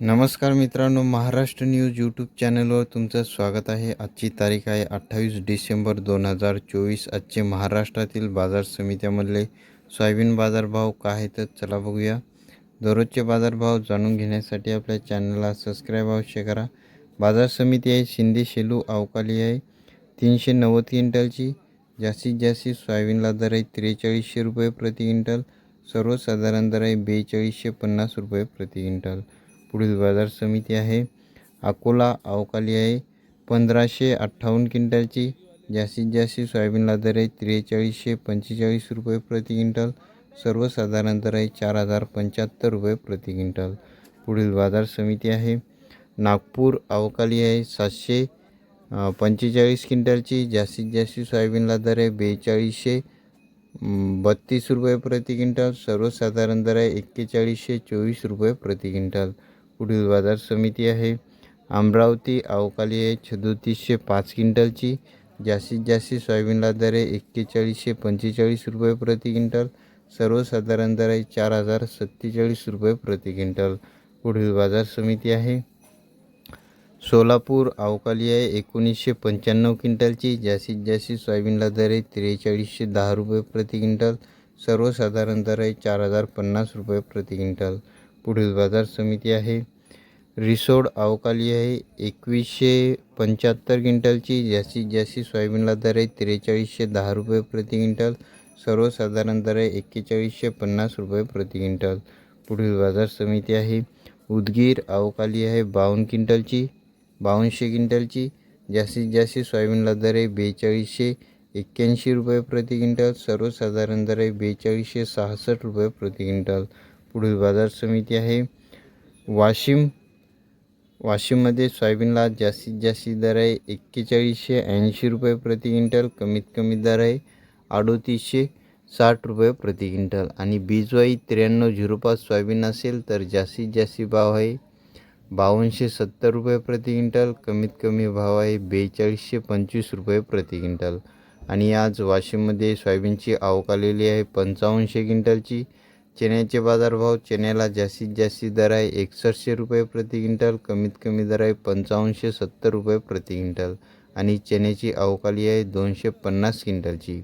नमस्कार मित्रांनो Maharashtra news YouTube चॅनलवर तुमचं स्वागत आहे. आजची तारीख आहे अठ्ठावीस डिसेंबर दोन हजार चोवीस. आजचे महाराष्ट्रातील बाजार समित्यामधले सोयाबीन बाजारभाव काय आहेत तर चला बघूया. दररोजचे बाजारभाव जाणून घेण्यासाठी आपल्या चॅनलला सबस्क्राईब अवश्य करा. बाजार समिती आहे शिंदे शेलू अवकाली आहे तीनशे नव्वद क्विंटलची. जास्तीत जास्त सोयाबीनला दर आहे त्रेचाळीसशे रुपये प्रति क्विंटल. सर्वसाधारण दर आहे बेचाळीसशे पन्नास रुपये प्रति क्विंटल. पुढील बाजार समिती आहे. अकोला अवकाली आहे. पंधराशे अठ्ठावन्न क्विंटलची जास्तीत जास्त सोयाबीनला दर आहे त्रेचाळीसशे पंचेचाळीस रुपये प्रति क्विंटल. सर्वसाधारण दर आहे चार हजार पंच्याहत्तर रुपये प्रति क्विंटल. पुढील बाजार समिती आहे. नागपूर अवकाली आहे सातशे पंचेचाळीस क्विंटलची जास्तीत जास्त सोयाबीनला दर आहे बेचाळीसशे बत्तीस रुपये प्रति क्विंटल. सर्वसाधारण दर आहे एक्केचाळीसशे चोवीस रुपये प्रति क्विंटल. पुढील बाजार समिती आहे. अमरावती अवकाली आहे छदोतीसशे पाच क्विंटलची जास्तीत जास्त सोयाबीनला दर आहे एक्केचाळीसशे पंचेचाळीस रुपये प्रति क्विंटल सर्वसाधारण दर आहे चार हजार सत्तेचाळीस रुपये प्रति क्विंटल. पुढील बाजार समिती आहे. सोलापूर अवकाली आहे एकोणीसशे पंच्याण्णव क्विंटलची जास्तीत जास्त सोयाबीनला दर आहे त्रेचाळीसशे दहा रुपये प्रति क्विंटल सर्वसाधारण दर आहे चार हजार पन्नास रुपये प्रति क्विंटल. पुढील बाजार समिती आहे. रिसोड अवकाली आहे. एकवीसशे पंच्याहत्तर क्विंटलची जास्तीत जास्त सोयाबीनला दर आहे. त्रेचाळीसशे दहा रुपये प्रति क्विंटल. सर्वसाधारण दर आहे. एक्केचाळीसशे पन्नास रुपये प्रति क्विंटल. पुढील बाजार समिती आहे. उदगीर अवकाली आहे. बावन्न क्विंटलची बावनशे क्विंटलची. जास्तीत जास्त सोयाबीनला दर आहे. बेचाळीसशे एक्क्याऐंशी रुपये प्रति क्विंटल. सर्वसाधारण दर आहे. बेचाळीसशे सहासष्ट रुपये प्रति क्विंटल. पुढील बाजार समिती आहे. वाशिम वाशिममध्ये सोयाबीनला जास्तीत जास्त दर आहे. एक्केचाळीसशे ऐंशी रुपये प्रति क्विंटल कमीत कमी दर आहे. अडोतीसशे साठ रुपये प्रति क्विंटल. आणि बीजवाई त्र्याण्णव झिरो पाच सोयाबीन असेल तर जास्तीत जास्त भाव आहे. बावनशे सत्तर रुपये प्रति क्विंटल कमीत कमी भाव आहे. बेचाळीसशे पंचवीस रुपये प्रति क्विंटल. आणि आज वाशिममध्ये सोयाबीनची आवक आलेली आहे. पंचावन्नशे क्विंटलची. चण्याचे बाजारभाव चण्याला जास्तीत जास्त दर आहे एकसष्टशे रुपये प्रति क्विंटल कमीत कमी दर आहे पंचावन्नशे सत्तर रुपये प्रति क्विंटल आणि चण्याची अवकाली आहे दोनशे पन्नास क्विंटलची.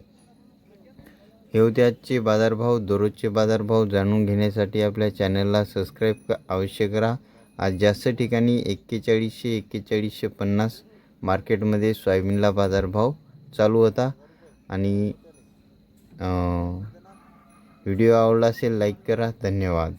हे होते आजचे बाजारभाव. दररोजचे बाजारभाव जाणून घेण्यासाठी आपल्या चॅनलला सबस्क्राईब अवश्य करा. आज जास्त ठिकाणी एक्केचाळीसशे एक्केचाळीसशे पन्नास मार्केटमध्ये सोयाबीनला बाजारभाव चालू होता आणि व्हिडिओ आवडला असेल लाईक करा. धन्यवाद.